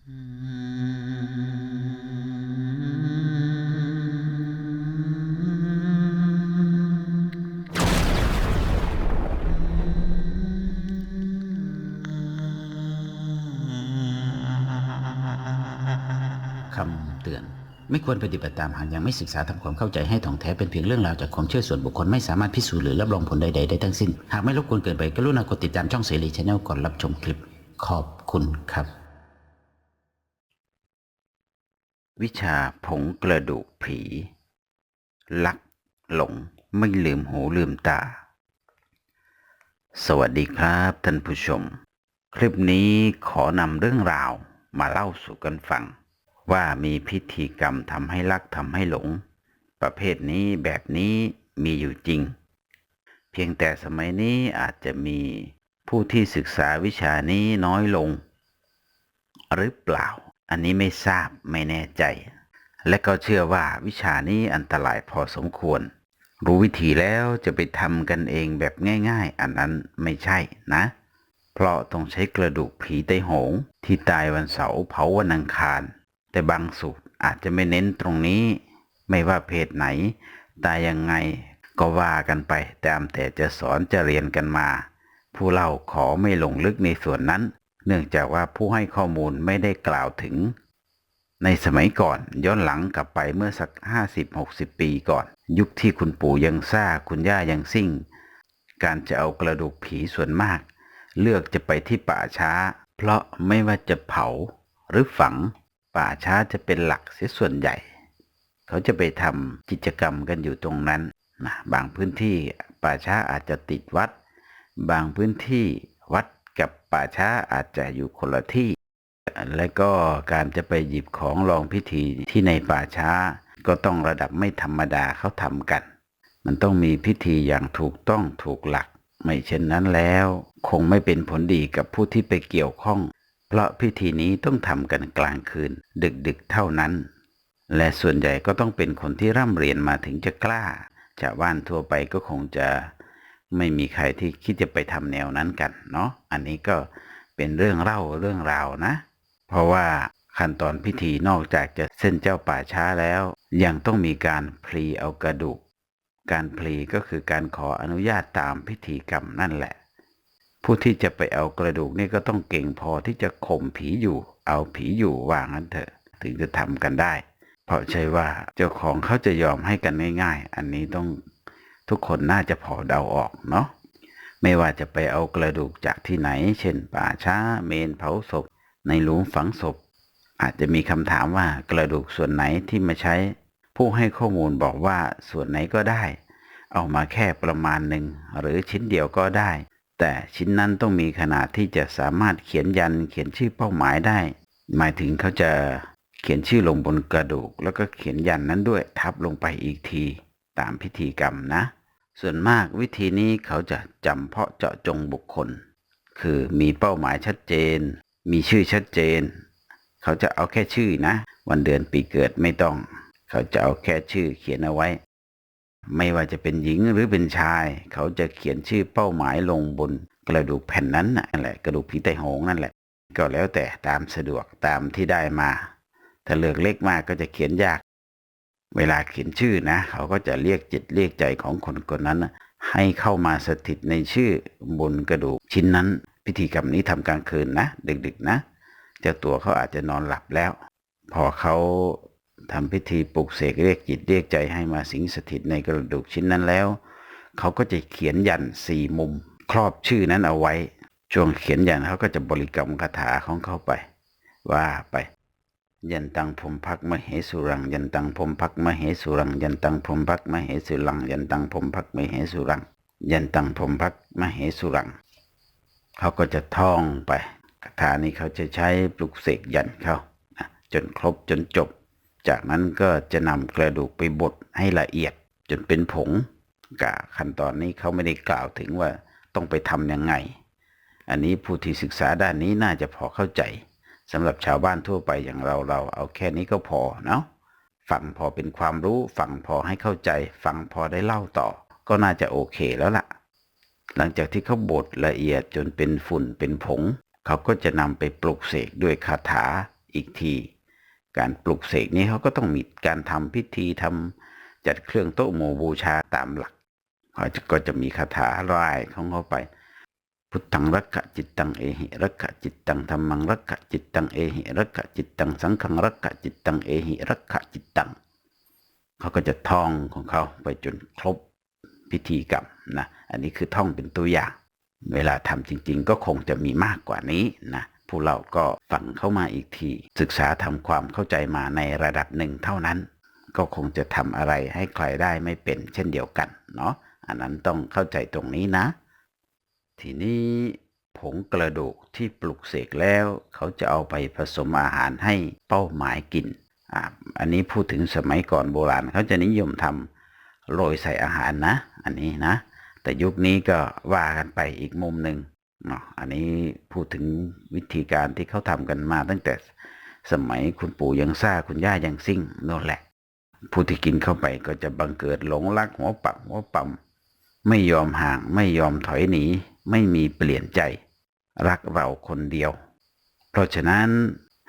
คำเตือน ไม่ควรปฏิบัติตามหากยังไม่ศึกษาทำความเข้าใจให้ถ่องแท้เป็นเพียงเรื่องราวจากความเชื่อส่วนบุคคลไม่สามารถพิสูจน์หรือรับรองผลใด ๆ ได้ทั้งสิ้น หากไม่รบกวนเกินไปกรุณากดติดตามช่องเสรีชาแนลก่อนรับชมคลิป ขอบคุณครับ วิชาผงกระดูกผี ลักหลงไม่ลืมหูลืมตา สวัสดีครับท่านผู้ชม คลิปนี้ขอนำเรื่องราวมาเล่าสู่กันฟัง ว่ามีพิธีกรรมทำให้รักทำให้หลง ประเภทนี้แบบนี้มีอยู่จริง เพียงแต่สมัยนี้อาจจะมีผู้ที่ศึกษาวิชานี้น้อยลง หรือเปล่า อันนี้ไม่ทราบไม่แน่ใจ และก็เชื่อว่าวิชานี้อันตรายพอสมควร รู้วิธีแล้วจะไปทำกันเองแบบง่าย ๆ อันนั้นไม่ใช่นะ เพราะต้องใช้กระดูกผีไตโหง ที่ตายวันเสาร์เผาวันอังคาร แต่บางสูตรอาจจะไม่เน้นตรงนี้ ไม่ว่าเพศไหน ตายยังไงก็ว่ากันไปตามแต่จะสอนจะเรียนกันมา ผู้เล่าขอไม่ลงลึกในส่วนนั้น เนื่องจากว่าผู้ให้ข้อมูลไม่ได้กล่าวถึง ในสมัยก่อนย้อนหลังกลับไปเมื่อสัก 50-60 ปีก่อน ยุคที่คุณปู่ยังซ่าคุณย่ายังซิ่ง การจะเอากระดูกผีส่วนมาก เลือกจะไปที่ป่าช้า เพราะไม่ว่าจะเผาหรือฝังป่าช้าจะเป็นหลักเสียส่วนใหญ่ เขาจะไปทำกิจกรรมกันอยู่ตรงนั้นนะบางพื้นที่ป่าช้าอาจจะติดวัด บางพื้นที่วัด กับป่าช้าอาจจะอยู่คนละที่ และก็การจะไปหยิบของลองพิธีที่ในป่าช้า ก็ต้องระดับไม่ธรรมดาเขาทำกัน มันต้องมีพิธีอย่างถูกต้องถูกหลัก ไม่เช่นนั้นแล้ว คงไม่เป็นผลดีกับผู้ที่ไปเกี่ยวข้อง เพราะพิธีนี้ต้องทำกันกลางคืน ดึกๆเท่านั้น และส่วนใหญ่ก็ต้องเป็นคนที่ร่ำเรียนมาถึงจะกล้าชาวบ้านทั่วไปก็คงจะ ไม่มีใครที่คิดจะไปทำแนวนั้นกันเนาะอันนี้ก็เป็นเรื่องเล่าเรื่องราวนะ เพราะว่าขั้นตอนพิธีนอกจากจะเส้นเจ้าป่าช้าแล้ว ยังต้องมีการพลีเอากระดูก การพลีก็คือการขออนุญาตตามพิธีกรรมนั่นแหละ ผู้ที่จะไปเอากระดูกนี่ก็ต้องเก่งพอที่จะข่มผีอยู่ เอาผีอยู่ว่างั้นเถอะถึงจะทำกันได้ เพราะใช่ว่าเจ้าของเขาจะยอมให้กันง่าย ๆ อันนี้ต้อง ทุกคนน่าจะพอเดาออกเนาะไม่ว่าจะไปเอากระดูกจากที่ไหน เช่น ป่าช้าเมนเผาศพ ในหลุมฝังศพ อาจจะมีคำถามว่ากระดูกส่วนไหนที่มาใช้ ผู้ให้ข้อมูลบอกว่าส่วนไหนก็ได้ เอามาแค่ประมาณหนึ่งหรือชิ้นเดียวก็ได้ แต่ชิ้นนั้นต้องมีขนาดที่จะสามารถเขียนยันเขียนชื่อเป้าหมายได้ หมายถึงเขาจะเขียนชื่อลงบนกระดูก แล้วก็เขียนยันนั้นด้วยทับลงไปอีกที ตามพิธีกรรมนะ ส่วนมากวิธีนี้เขาจะจำเพาะเจาะจงบุคคล คือมีเป้าหมายชัดเจน มีชื่อชัดเจน เขาจะเอาแค่ชื่อนะ วันเดือนปีเกิดไม่ต้อง เขาจะเอาแค่ชื่อเขียนเอาไว้ ไม่ว่าจะเป็นหญิงหรือเป็นชาย เขาจะเขียนชื่อเป้าหมายลงบนกระดูกแผ่นนั้นนั่นแหละกระดูกผีไตโหงนั่นแหละ ก็แล้วแต่ตามสะดวกตามที่ได้มา ถ้าเลือกเล็กมากก็จะเขียนยาก เวลาเขียนชื่อนะ เขาก็จะเรียกจิตเรียกใจของคนคนนั้น ให้เข้ามาสถิตในชื่อบนกระดูกชิ้นนั้น พิธีกรรมนี้ทำกลางคืนนะดึกๆนะ เจ้าตัวเขาอาจจะนอนหลับแล้ว พอเขาทำพิธีปลุกเสกเรียกจิตเรียกใจให้มาสิงสถิตในกระดูกชิ้นนั้นแล้ว เขาก็จะเขียนยันสี่มุม ครอบชื่อนั้นเอาไว้ ช่วงเขียนยันเขาก็จะบริกรรมคาถาของเขาไป ว่าไป ยันตังพรมพักมเหสุรัง ยันตังพรมพักมเหสุรัง ยันตังพรมพักมเหสุรัง ยันตังพรมพักมเหสุรัง ยันตังพรมพักมเหสุรัง เขาก็จะท่องไปคาถานี้เขาจะใช้ปลุกเสกยันเขานะจนครบจนจบ จากนั้นก็จะนำกระดูกไปบดให้ละเอียด จนเป็นผงกะขั้นตอนนี้เขาไม่ได้กล่าวถึงว่าต้องไปทำยังไง อันนี้ผู้ที่ศึกษาด้านนี้น่าจะพอเข้าใจ สำหรับชาวบ้านทั่วไปอย่างเราเราเอาแค่นี้ก็พอเนาะฟังพอเป็นความรู้ฟังพอให้เข้าใจ ฟังพอได้เล่าต่อ ก็น่าจะโอเคแล้วล่ะ หลังจากที่เขาบดละเอียดจนเป็นฝุ่นเป็นผง เขาก็จะนำไปปลุกเสกด้วยคาถาอีกที การปลุกเสกนี้เขาก็ต้องมีการทำพิธีทำจัดเครื่องโต๊ะหมู่บูชาตามหลักเขาจะก็จะมีคาถาร่ายของเขาไป พุทธังรักขะจิตตังเอหิรักขะจิตตังธรรมังรักขะจิตตังเอหิรักขะจิตตังสังฆังรักขะจิตตังเอหิรักขะจิตตังเขาก็จะท่องของเขาไปจนครบพิธีกรรมนะอันนี้คือท่องเป็นตัวอย่าง เวลาทำจริง ๆ ก็คงจะมีมากกว่านี้นะผู้เราก็ฟังเข้ามาอีกที ศึกษาทำความเข้าใจมาในระดับหนึ่งเท่านั้น ก็คงจะทำอะไรให้ใครได้ไม่เป็นเช่นเดียวกันเนาะอันนั้นต้องเข้าใจตรงนี้นะ ทีนี้ผงกระดูกที่ปลุกเสกแล้ว เขาจะเอาไปผสมอาหารให้เป้าหมายกินอ่าอันนี้พูดถึงสมัยก่อนโบราณเขาจะนิยมทำโรยใส่อาหารนะ อันนี้นะ แต่ยุคนี้ก็ว่ากันไปอีกมุมหนึ่งเนาะอันนี้พูดถึงวิธีการที่เขาทำกันมาตั้งแต่สมัยคุณปู่ยังซ่าคุณย่ายังซิ่งโน่นแหละ ผู้ที่กินเข้าไปก็จะบังเกิดหลงรักหัวปักหัวปั๊มไม่ยอมห่างไม่ยอมถอยหนี ไม่มีเปลี่ยนใจ รักเราคนเดียว เพราะฉะนั้น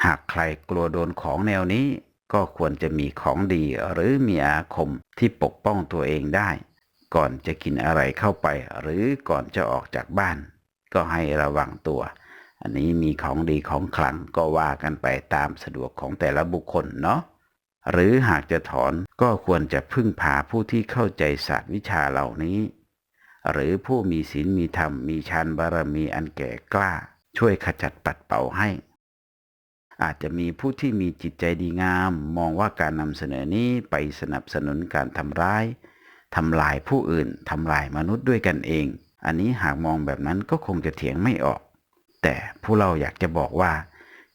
หากใครกลัวโดนของแนวนี้ ก็ควรจะมีของดีหรือมีอาคมที่ปกป้องตัวเองได้ ก่อนจะกินอะไรเข้าไป หรือก่อนจะออกจากบ้าน ก็ให้ระวังตัว อันนี้มีของดีของขลังก็ว่ากันไปตามสะดวกของแต่ละบุคคลเนาะหรือหากจะถอนก็ควรจะพึ่งพาผู้ที่เข้าใจศาสตร์วิชาเหล่านี้ หรือผู้มีศีลมีธรรมมีฌานบารมีอันแก่กล้า ช่วยขจัดปัดเป่าให้ อาจจะมีผู้ที่มีจิตใจดีงาม มองว่าการนำเสนอนี้ไปสนับสนุนการทำร้ายทำลายผู้อื่นทำลายมนุษย์ด้วยกันเอง อันนี้หากมองแบบนั้นก็คงจะเถียงไม่ออก แต่ผู้เราอยากจะบอกว่า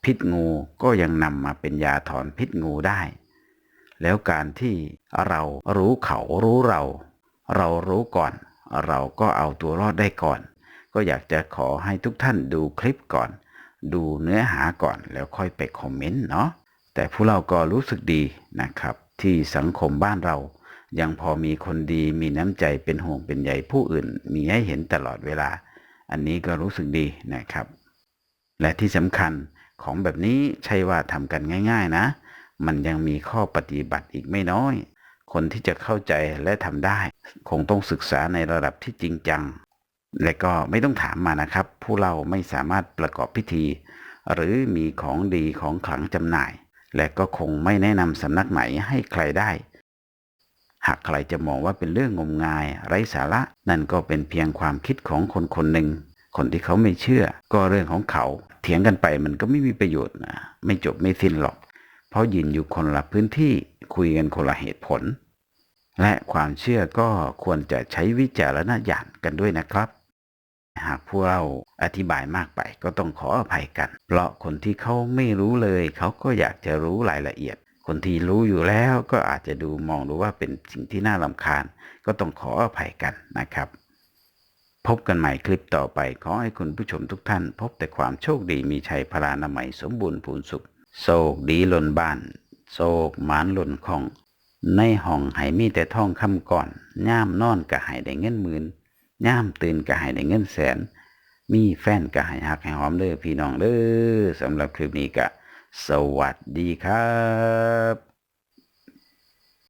พิษงูก็ยังนำมาเป็นยาถอนพิษงูได้ แล้วการที่เรารู้เขารู้เรา เรารู้ก่อน เราก็เอาตัวรอดได้ก่อน ก็อยากจะขอให้ทุกท่านดูคลิปก่อน ดูเนื้อหาก่อนแล้วค่อยไปคอมเมนต์เนาะแต่ผู้เราก็รู้สึกดีนะครับ ที่สังคมบ้านเรา ยังพอมีคนดีมีน้ำใจเป็นห่วงเป็นใยผู้อื่น มีให้เห็นตลอดเวลา อันนี้ก็รู้สึกดีนะครับ และที่สำคัญของแบบนี้ใช่ว่าทำกันง่าย ๆ นะ มันยังมีข้อปฏิบัติอีกไม่น้อย คนที่จะเข้าใจและทำได้ คงต้องศึกษาในระดับที่จริงจัง และก็ไม่ต้องถามมานะครับ ผู้เราไม่สามารถประกอบพิธี หรือมีของดีของขลังจำหน่าย และก็คงไม่แนะนำสำนักไหนให้ใครได้ หากใครจะมองว่าเป็นเรื่องงมงาย ไร้สาระ นั่นก็เป็นเพียงความคิดของคนคนหนึ่งคนที่เขาไม่เชื่อ ก็เรื่องของเขา เถียงกันไปมันก็ไม่มีประโยชน์นะไม่จบไม่สิ้นหรอก เพราะยืนอยู่คนละพื้นที่คุยกันคนละเหตุผล และความเชื่อก็ควรจะใช้วิจารณญาณกันด้วยนะครับ หากพวกเราอธิบายมากไปก็ต้องขออภัยกัน เพราะคนที่เขาไม่รู้เลย เขาก็อยากจะรู้รายละเอียด คนที่รู้อยู่แล้วก็อาจจะดูมองดูว่าเป็นสิ่งที่น่ารำคาญ ก็ต้องขออภัยกันนะครับ พบกันใหม่คลิปต่อไป ขอให้คุณผู้ชมทุกท่าน พบแต่ความโชคดีมีชัยพลานามัยสมบูรณ์พูนสุขโศกดีหล่นบ้านโศกหมานหล่นของ ในห้องหายมีแต่ท่องคำก่อนย่ามนอนก็หายได้เงินหมื่นย่ามตื่นก็หายได้เงินแสน มีแฟนก็หายหักให้หอมเด้อพี่น้องเด้อสำหรับคลิปนี้ก็สวัสดีครับ